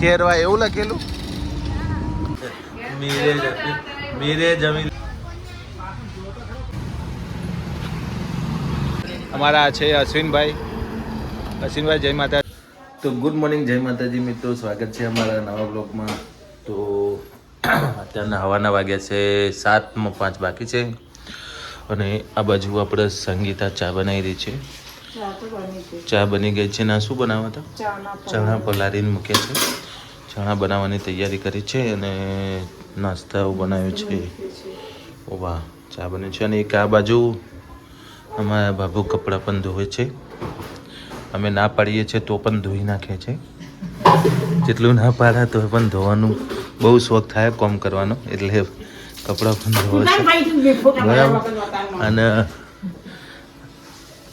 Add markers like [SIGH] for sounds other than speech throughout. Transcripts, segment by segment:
ખેરવા એવું લખેલું? મીરે મીરે જમીન અમારા છે અશ્વિનભાઈ. અશ્વિનભાઈ જય માતા તો ગુડ મોર્નિંગ જય માતાજી મિત્રો. સ્વાગત છે અમારા નવા બ્લોગમાં. તો અત્યારના હવાના વાગ્યા છે સાતમાં પાંચ બાકી છે. અને આ બાજુ આપણે સંગીતા ચા બનાવી રહી છે. ચા બની ગઈ છે ના શું બનાવવા હતા ચણા પલાળીને મૂક્યા છે ચણા બનાવવાની તૈયારી કરી છે અને નાસ્તાઓ બનાવ્યો છે ઓ વાહ ચા બને છે અને એક આ બાજુ અમારા બાબુ કપડાં પણ ધોવે છે અમે ના પાડીએ છીએ તો પણ ધોઈ નાખે છે જેટલું ના પાડે તો પણ ધોવાનું બહુ શોખ થાય કોમ કરવાનો એટલે કપડાં પણ ધોવે છે બરાબર અને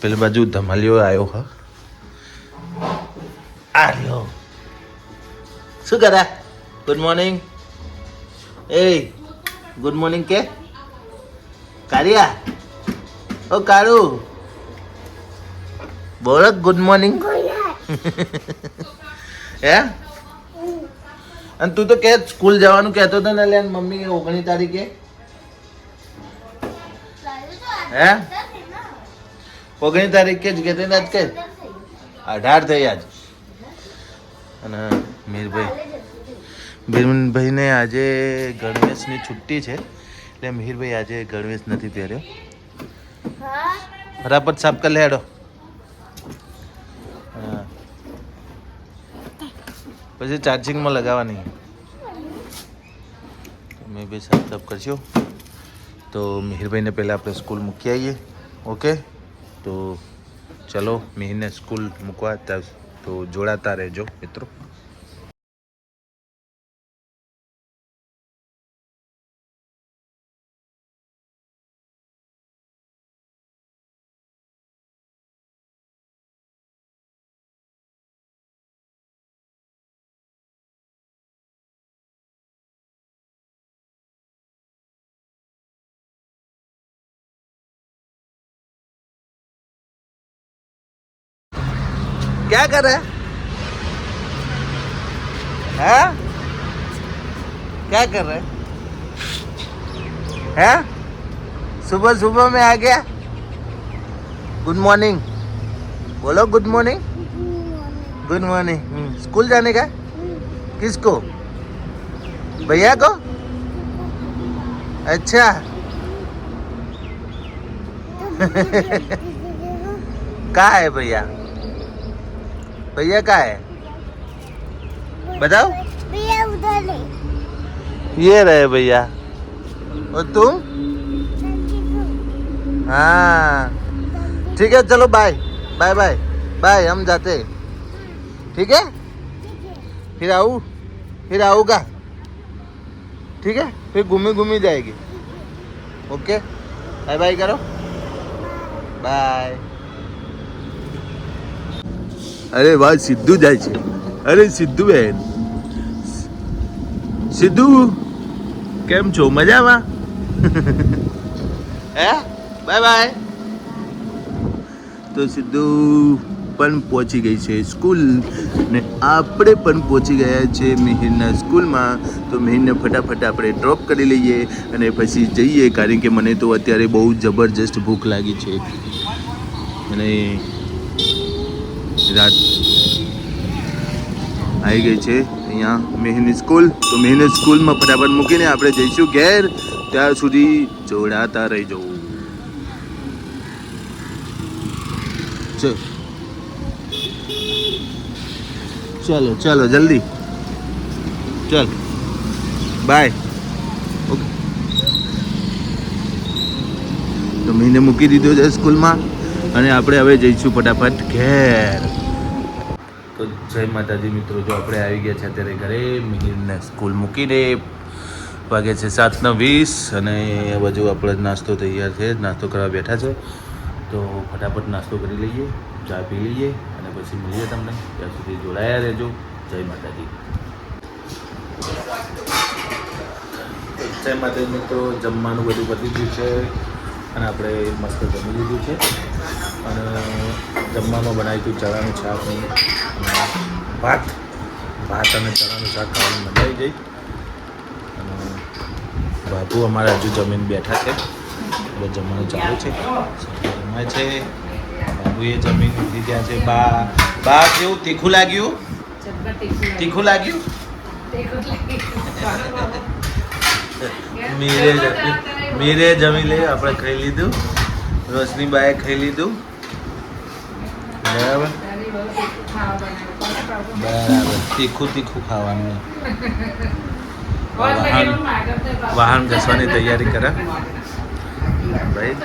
પેલી બાજુ ધમાલિયો આવ્યો હા. આર્યો શું કરે? ગુડ મોર્નિંગ એ ગુડ મોર્નિંગ કે? કારિયા? ઓ કાળુ. બોલો ગુડ મોર્નિંગ હે? અને તું તો કે સ્કૂલ જવાનું કહેતો હતો ને લે મમ્મી ઓગણી તારીખે? હે? ઓગણી તારીખે જ કહેતી ને આજ કે અઢાર થઈ આજ અને મીરભાઈ. મીરભાઈને આજે ગણવેશની છુટ્ટી છે. એટલે મિહિરભાઈ આજે ગણવેશ નથી પહેર્યો. ફટાફટ સાફ કરી લે હેડો હા. પછી ચાર્જિંગમાં લગાવવાની. મેં બી સાફ સાફ કરશું. તો મિહિરભાઈને પહેલાં આપણે સ્કૂલ મૂકી આવીએ. ઓકે તો ચલો મિહિરને સ્કૂલ મૂકવા ત્યાં તો જોડાતા રહેજો મિત્રો. क्या कर रहा है? हैं? क्या कर रहे हैं? हैं? सुबह सुबह में आ गया? गुड मॉर्निंग बोलो good morning good morning school जाने का किसको? भैया को? अच्छा। [LAUGHS] कहा है भैया? भैया कहाँ है बताओ भैया उधर नहीं ये रहे भैया और तुम हाँ ठीक है चलो बाय बाय बाय बाय हम जाते हैं ठीक है फिर आऊ फिर आऊँगा ठीक है फिर घूमी घूमी जाएगी ओके बाय बाय करो बाय અરે વાહ સિદ્ધુ જાય છે. અરે સિદ્ધુ બેન. સિદ્ધુ કેમ છો? મજામાં? [LAUGHS] હે? Bye bye. તો સિદ્ધુ પણ પહોંચી ગઈ છે સ્કૂલ ને આપણે પણ પહોંચી ગયા છે મિહિરના સ્કૂલમાં. તો મિહિરને ફટાફટ આપણે ડ્રોપ કરી લઈએ અને પછી જઈએ. કારણ કે મને તો અત્યારે બહુ જબરજસ્ત ભૂખ લાગી છે. અને રાત આવી ગઈ છે. અહીંયા મેહની સ્કૂલ. તો મેહની સ્કૂલમાં ફટાફટ મૂકીને આપણે જઈશું ઘેર. ત્યાં સુધી જોડાતા રહી જવું ચલો ચલો, જલ્દી. ચલ. બાય. તો મહિને મૂકી દીધો છે સ્કૂલમાં. અને આપણે હવે જઈશું ફટાફટ ઘેર. તો જય માતાજી મિત્રો, જો આપણે આવી ગયા છે અત્યારે ઘરે, મિહિરને સ્કૂલ મૂકીને વાગે છે સાતના વીસ અને આ બાજુ આપણે નાસ્તો તૈયાર છે, નાસ્તો કરવા બેઠા છે, તો ફટાફટ નાસ્તો કરી લઈએ, ચા પી લઈએ અને પછી મળીએ તમને. ત્યાં સુધી જોડાયા રહેજો. જય માતાજી. જય માતાજી મિત્રો, જમવાનું બધું પતી ગયું છે અને આપણે મસ્ત જમી લીધું છે. અને જમવામાં બનાવ્યું હતું ચણાનું અને ભાત. ભાત અને ચણાનું શાક ખાવાની મજા આવી ગઈ. અને બાપુ અમારા હજુ જમીન બેઠા છે. એટલે જમવાનું ચાલુ છે. જમાય છે. બાબુએ જમીન લીધી છે. બા બા કેવું? તીખું લાગ્યું? તીખું લાગ્યું. મીરે મીરે જમી લે આપણે ખાઈ લીધું. રોશની બાએ ખાઈ લીધું. બરાબર? બરાબર તીખું તીખું ખાવાનું વાહન વાહન ઘસવાની તૈયારી કરે ભાઈ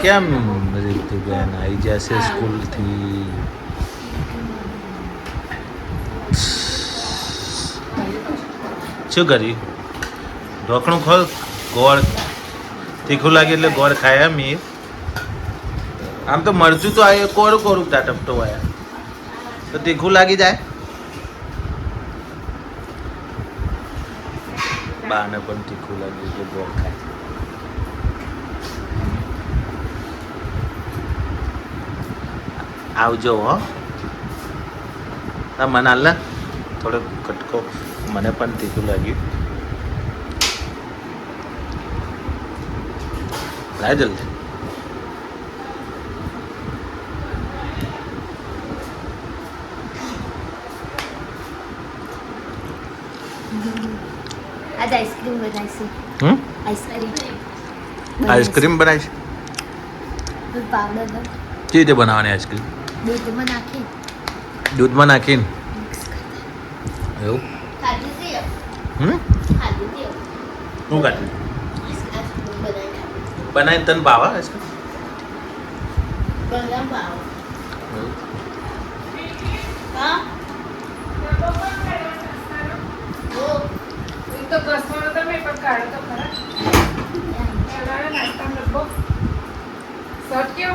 કેમ રીતુબેન આવી જશે સ્કૂલથી શું કર્યું ઢોકણું ખોલ, ગોળ. તીખું લાગે એટલે ગોળ ખાય મીર આમ તો મરચું તો આ કોરું કોરું ટાટપટો આયા તો તીખું લાગી જાય. બાને પણ તીખું લાગ્યું એટલે ગોળ ખાય. આવજો હો. મને ને થોડો કટકો. મને પણ તીખું લાગ્યું. લાય આઈસ્ક્રીમ બનાવીશું. હમ? Ice cream. આઈસ્ક્રીમ બનાવીશ. પાવડર કેવી રીતે બનાવવાની આઈસ્ક્રીમ? દૂધમાં નાખી દૂધમાં નાખીને? એવું? ખાધી હમ? ખાધી શું આઈસ્ક્રીમ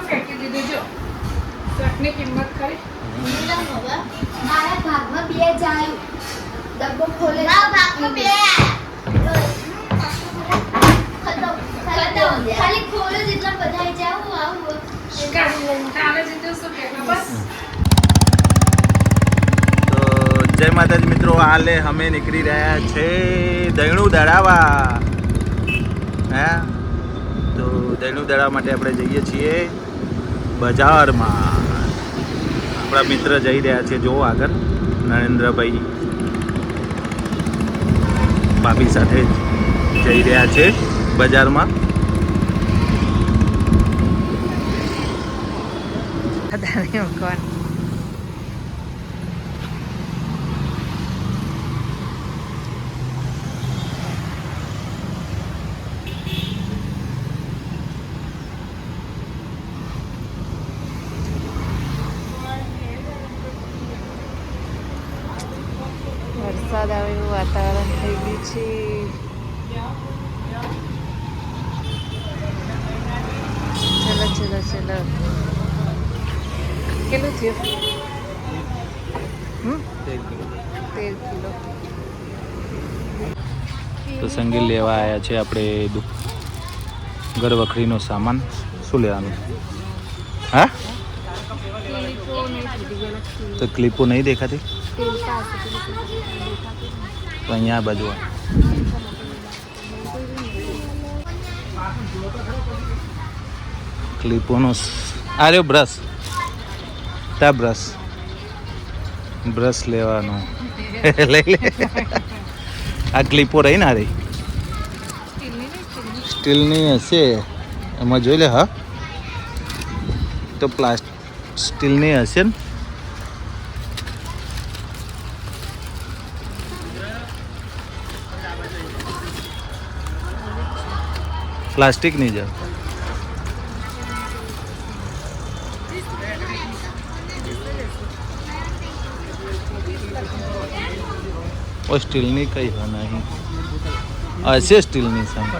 ફેંકી દીધું જો. શર્ટની કિંમત ખરી. મારા ભાગમાં બે જાય. ડબ્બો ખોલે. ના ભાગમાં બે. ખાલી ખોલો જેટલા આવું તો જય માતાજી મિત્રો હાલે અમે નીકળી રહ્યા છે દૈણું દડાવા. હે? તો દૈણું દડાવા માટે આપણે જઈએ છીએ બજારમાં. આપણા મિત્ર જઈ રહ્યા છે જો આગળ. નરેન્દ્રભાઈ ભાભી સાથે જઈ રહ્યા છે બજારમાં. વધારે મૂકવાનું વરસાદ આવે એવું વાતાવરણ થઈ ગયું છે ચલો ચલો ચલો કેટલું થયું તેર તો સંગીત લેવા આવ્યા છે આપણે ઘર વખરીનો સામાન. શું લેવાનું? હા? તો ક્લિપો નહીં દેખાતી? તો અહીંયા બાજુ. ક્લિપોનો આ રહ્યો બ્રશ. તા બ્રશ. બ્રશ લેવાનો. લઈ લે. આ ક્લિપો રહી ના રહી સ્ટીલની હશે. એમાં જોઈ લે હા. તો પ્લાસ્ટ સ્ટીલની હશે ને? પ્લાસ્ટિકની જ ઓ સ્ટીલની કઈ નહીં. હશે સ્ટીલની સામે.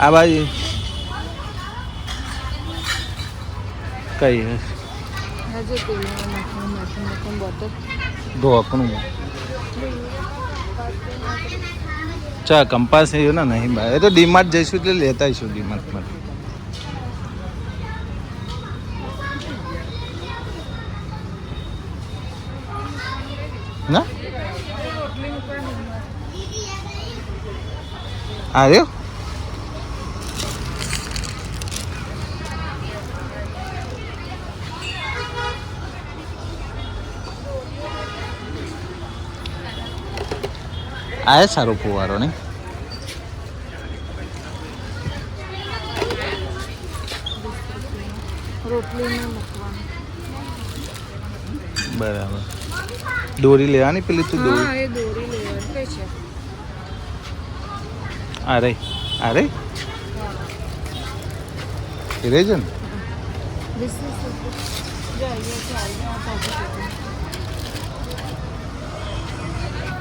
આ બાજુ કઈ ઢોકણું અચ્છા કંપાસ એ ને નહીં ભાઈ એ તો ડીમાર્ટ જઈશું એટલે લેતા આવીશું ડીમાર્ટમાં. ના? આવ્યો? આ સારો ફુવારો ને બરાબર. દોરી લેવાની પેલી તું દોરી? એ દોરી લેવાની. છે? અરે અરે રે? એ રે છે ને? This is the જો અહીંયા છે અહીંયા આ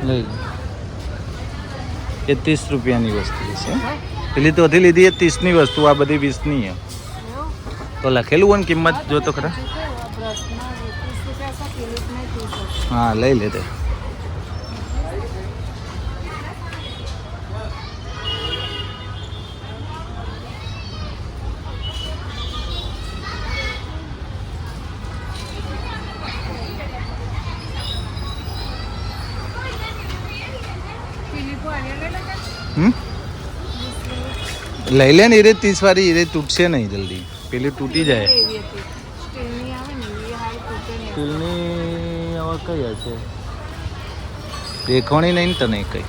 લઈ એ ત્રીસ રૂપિયાની વસ્તુ છે. પેલી તો હતી લીધી એ ત્રીસની વસ્તુ આ બધી વીસની તો લખેલું હોય ને કિંમત જો તો ખરા બ્રશના ત્રીસ રૂપિયા છે કિલોના ત્રીસ હા લઈ લે તે. લઈ હમ? લઈ લે ને એ રે ત્રીસ વાળી એ રે તૂટશે નહીં જલ્દી. પેલી તૂટી જાય. સ્ટીલની આવે છે? દેખવાની નહીં દેખાણી નહીં તને કઈ.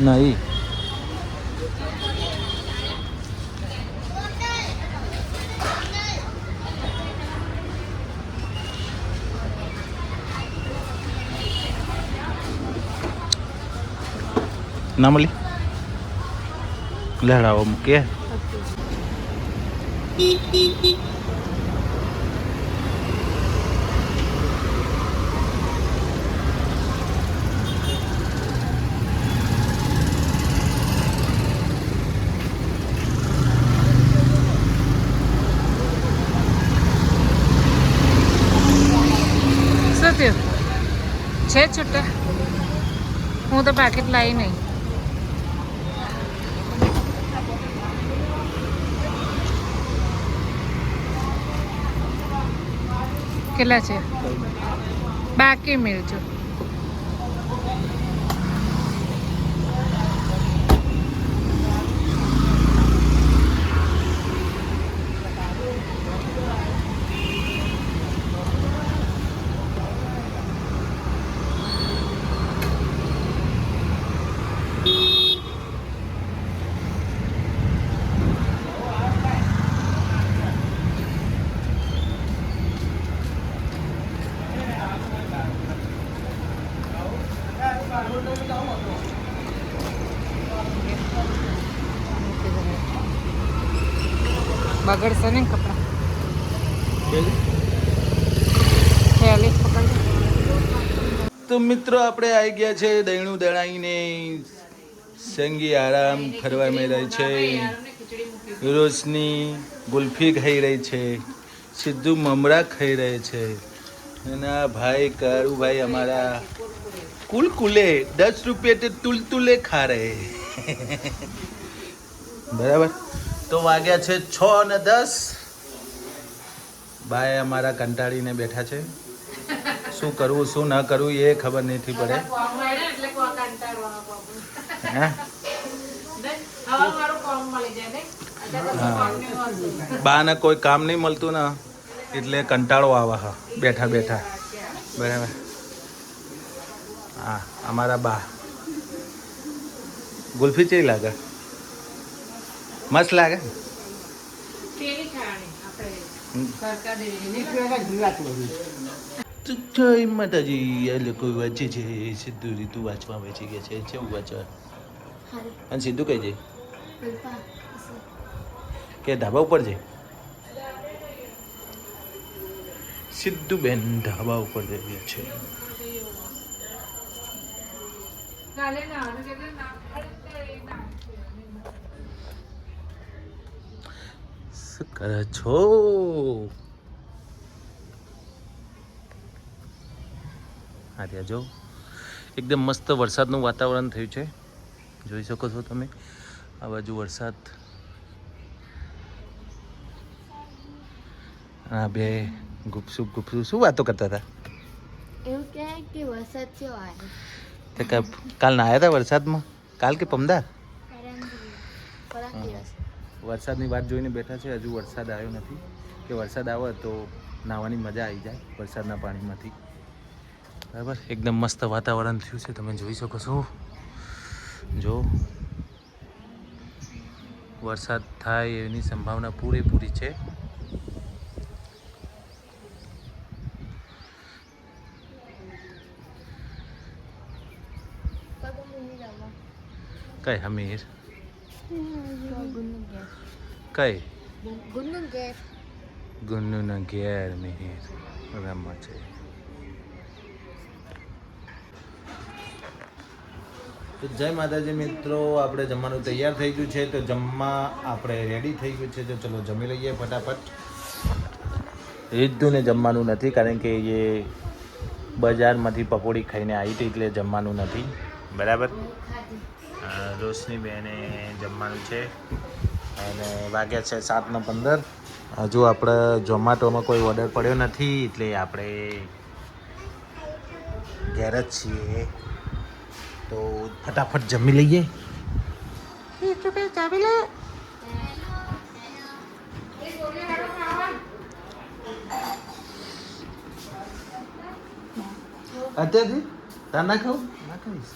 નહીં. ના મળી લહેરાવો મૂકીએ છે છૂટા હું તો પેકેટ લાવી નહીં કેટલા છે? બાકી મિલજો. બગડશે ને કપડા? થેલી તો મિત્રો આપણે આવી ગયા છે દહીણું દળાઈને. સંગી આરામ ફરવા મેળાય છે. રોશની ગુલ્ફી ખાઈ રહી છે. સિદ્ધુ મમરા ખાઈ રહે છે. અને ભાઈ કારુભાઈ અમારા કુલકુલે દસ રૂપિયા તે તુલતુલે ખા રહે બરાબર? તો વાગ્યા છે છ અને દસ. બાય અમારા કંટાળીને બેઠા છે. શું કરવું શું ન કરવું એ ખબર નથી પડે. હે? બાને કોઈ કામ નહીં મળતું ને એટલે કંટાળો આવે બેઠા બેઠા. બરાબર? હા અમારા બા. ગુલ્ફી ચેવી લાગે? મસ્ત લાગે? તો જય માતાજી આ લોકો વાંચે છે સિદ્ધુ રીતુ વાંચવા વેચી ગયા છે કેવું વાંચવા? અને સિદ્ધુ કઈ જાય કે ધાબા ઉપર છે? સિદ્ધુ બેન ધાબા ઉપર જઈ રહ્યા છે. શું કરો છો? હા ત્યાં જો. એકદમ મસ્ત વરસાદનું વાતાવરણ થયું છે. જોઈ શકો છો તમે. આ બાજુ વરસાદ. હા બે ગુપસુપ ગુપસુપ શું વાતો કરતા હતા? એવું કે વરસાદ આવે. તે કાલ નાયા હતા વરસાદમાં? કાલ કે પમદા પરમ વરસાદની વાત જોઈને બેઠા છે. હજુ વરસાદ આવ્યો નથી. કે વરસાદ આવે તો નાહવાની મજા આવી જાય વરસાદના પાણીમાંથી. બરાબર? એકદમ મસ્ત વાતાવરણ થયું છે. તમે જોઈ શકો છો. જો. વરસાદ થાય એની સંભાવના પૂરેપૂરી છે. કઈ હમીર? કઈ? ગુન્નુના ઘેર મિહિર. રમવા છે. તો જય માતાજી મિત્રો, આપણે જમવાનું તૈયાર થઈ ગયું છે. તો જમવા આપણે રેડી થઈ ગયું છે. તો ચલો જમી લઈએ ફટાફટ. રીધું જમવાનું નથી, કારણ કે એ બજારમાંથી પકોડી ખાઈને આવી હતી એટલે જમવાનું નથી. બરાબર? રોશની બેને જમવાનું છે અને વાગ્યા છે સાતના પંદર. હજુ આપણે ઝોમેટોમાં કોઈ ઓર્ડર પડ્યો નથી એટલે આપણે ઘેર જ છીએ. તો ફટાફટ જમી લઈએ. અત્યારથી? તાર ના ખાવું? ના ખાઈશ.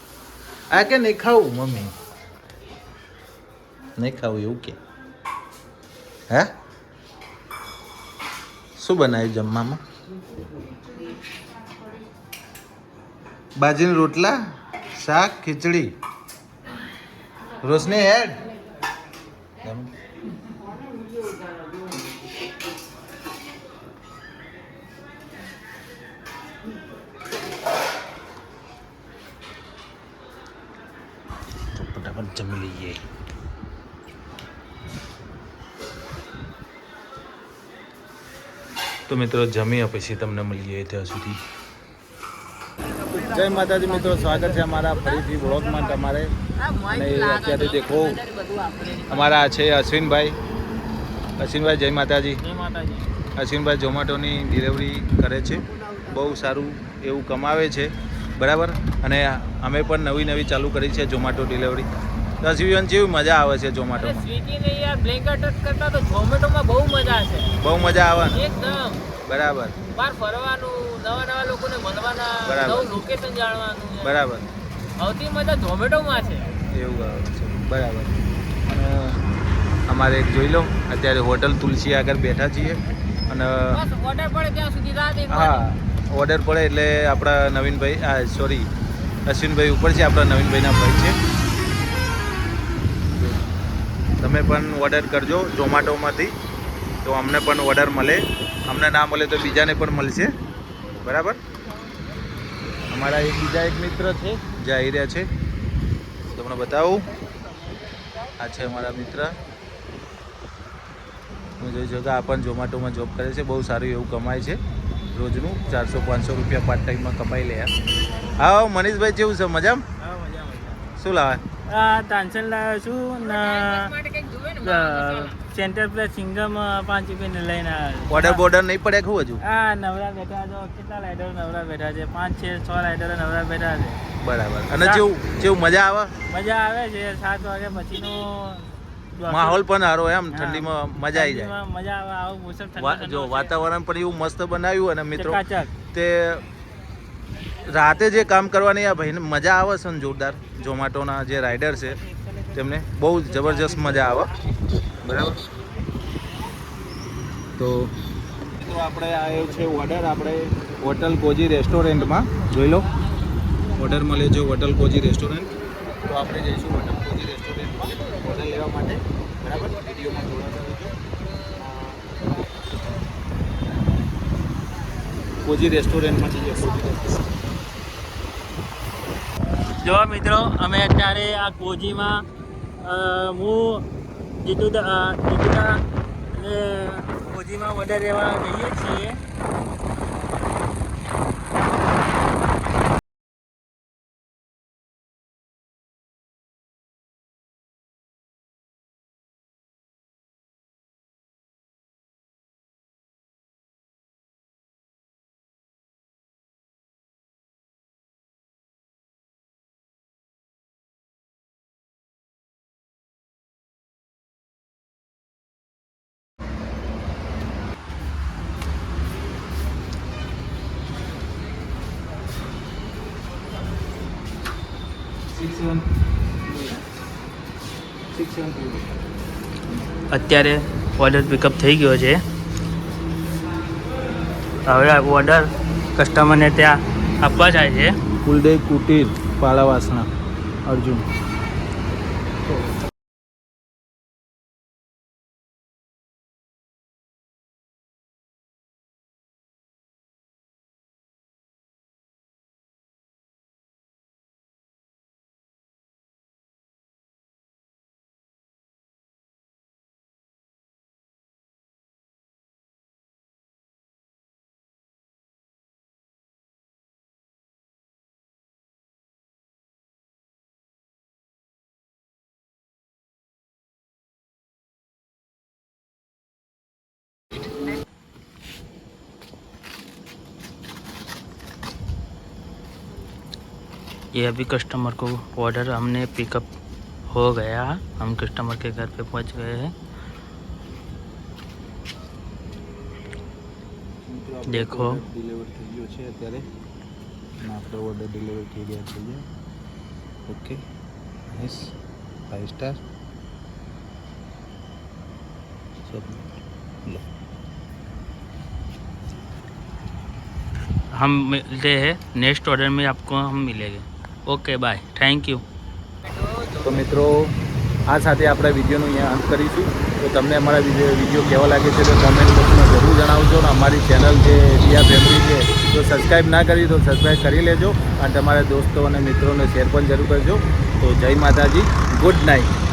આ કે નહીં ખાવું મમ્મી. નહીં ખાવું એવું કે. હે? શું બનાવ્યું જમવામાં? બાજરીના રોટલા શાક ખીચડી. રોશની હેડ. ફટાફટ જમી લઈએ. તો મિત્રો જમ્યા પછી તમને મળીએ ત્યાં સુધી. જય માતાજી મિત્રો સ્વાગત છે અમારા ફરીથી બ્લોગમાં તમારે. અને અત્યારે દેખો અમારા છે અશ્વિનભાઈ. અશ્વિનભાઈ જય માતાજી. અશ્વિનભાઈ ઝોમેટોની ડિલિવરી કરે છે. બહુ સારું એવું કમાવે છે. બરાબર? અને અમે પણ નવી નવી ચાલુ કરી છે ઝોમેટો ડિલિવરી તો અશ્વિન જેવી મજા આવે છે ઝોમેટોમાં. સ્વિગી ને યાર બ્લેન્કેટ કરતા તો ઝોમેટોમાં બહુ મજા છે. બહુ મજા આવે ને? એકદમ. બરાબર. બહાર ફરવાનું નવા નવા લોકોને મળવાના નવું લોકેશન જાણવાનું બરાબર. સૌથી મજા ઝોમેટોમાં છે. એવું આવે છે. બરાબર. અને અમારે એક જોઈ લો અત્યારે હોટલ તુલસી આગળ બેઠા છીએ. અને ઓર્ડર પડે ત્યાં સુધી રાત હા ઓર્ડર પડે એટલે આપણા નવીનભાઈ સોરી અશ્વિનભાઈ ઉપર છે આપણા નવીનભાઈના ભાઈ છે. તમે પણ ઓર્ડર કરજો ઝોમેટોમાંથી. તો અમને પણ ઓર્ડર મળે. અમને ના મળે તો બીજાને પણ મળશે. બરાબર? અમારા એક બીજા એક મિત્ર છે જે આવી રહ્યા છે. તમને બતાવું. આ છે અમારા મિત્ર. હું જોઈ શકો આ પણ ઝોમેટોમાં જોબ કરે છે. બહુ સારું એવું કમાય છે. રોજનું ચારસો પાંચસો રૂપિયા પાર્ટ ટાઈમમાં કમાઈ લે. હા. મનીષભાઈ જેવું છે? મજામાં. શું લાવે? તાનસેન લાવ્યો છું ને. સેન્ટર પ્લસ સિંગમ પાંચ રૂપિયાને લઈને આવ્યો ઓર્ડર બોર્ડર નહીં પડે ખું હજુ? આ નવરા બેઠા તો કેટલા રાઇડરો નવરા બેઠા છે? પાંચ છ છ લાઇટરો નવરા બેઠા છે. બરાબર. અને જેવું જેવું મજા આવે? મજા આવે છે સાત વાગે પછીનો માહોલ પણ સારો એમ ઠંડીમાં મજા આવી જાય. મજા આવે આવું મોસમ જો વાતાવરણ પણ એવું મસ્ત બનાવ્યું અને મિત્રો. તે રાતે જે કામ કરવાની આ ભાઈને મજા આવે છે ને જોરદાર. ઝોમેટોના જે રાઇડર છે, તેમને બહુ જબરજસ્ત મજા આવે. બરાબર? તો આપણે આવ્યો છે ઓર્ડર આપણે હોટલ કોજી રેસ્ટોરન્ટમાં. જોઈ લો. ઓર્ડર મળે છે હોટલ કોજી રેસ્ટોરન્ટ. તો આપણે જઈશું હોટલ કોજી રેસ્ટોરન્ટમાં ઓર્ડર લેવા માટે. બરાબર? વિડીયોમાં જોડાતા કોજી રેસ્ટોરન્ટમાં જઈએ કોજી રેસ્ટોરન્ટ જો મિત્રો, અમે અત્યારે આ કોજીમાં હું, જીતુદા જીતુદા અને કોજીમાં ઓર્ડર રહેવા જઈએ છીએ. અત્યારે ઓર્ડર પિકઅપ થઈ ગયો છે. હવે આ ઓર્ડર કસ્ટમરને ત્યાં આપવા જાય છે. કુલદેવ કુટીર પાલાવાસના અર્જુન. ये अभी कस्टमर को ऑर्डर हमने पिकअप हो गया हम कस्टमर के घर पे पहुंच गए हैं દેખો. ડિલિવર થઈ ગયો છે અત્યારે અને આપણો ઓર્ડર ડિલિવર થઈ ગયા થઈ ગયા ઓકે નાઇસ ફાઇવ સ્ટાર લો हम मिलते हैं नेक्स्ट ऑर्डर में आपको हम मिलेंगे ઓકે, બાય. થેન્ક યુ તો મિત્રો, આ સાથે આપણે વિડીયોનું અહીંયા અંત કરીશું. તો તમને અમારા વીડિયો કેવા લાગે છે તો કોમેન્ટ બોક્સમાં જરૂર જણાવજો અને અમારી ચેનલ જે રિયા ફેમિલી છે. જો સબસ્ક્રાઈબ ના કરી તો સબસ્ક્રાઈબ કરી લેજો. અને તમારા દોસ્તો અને મિત્રોને શેર પણ જરૂર કરજો. તો જય માતાજી. Good night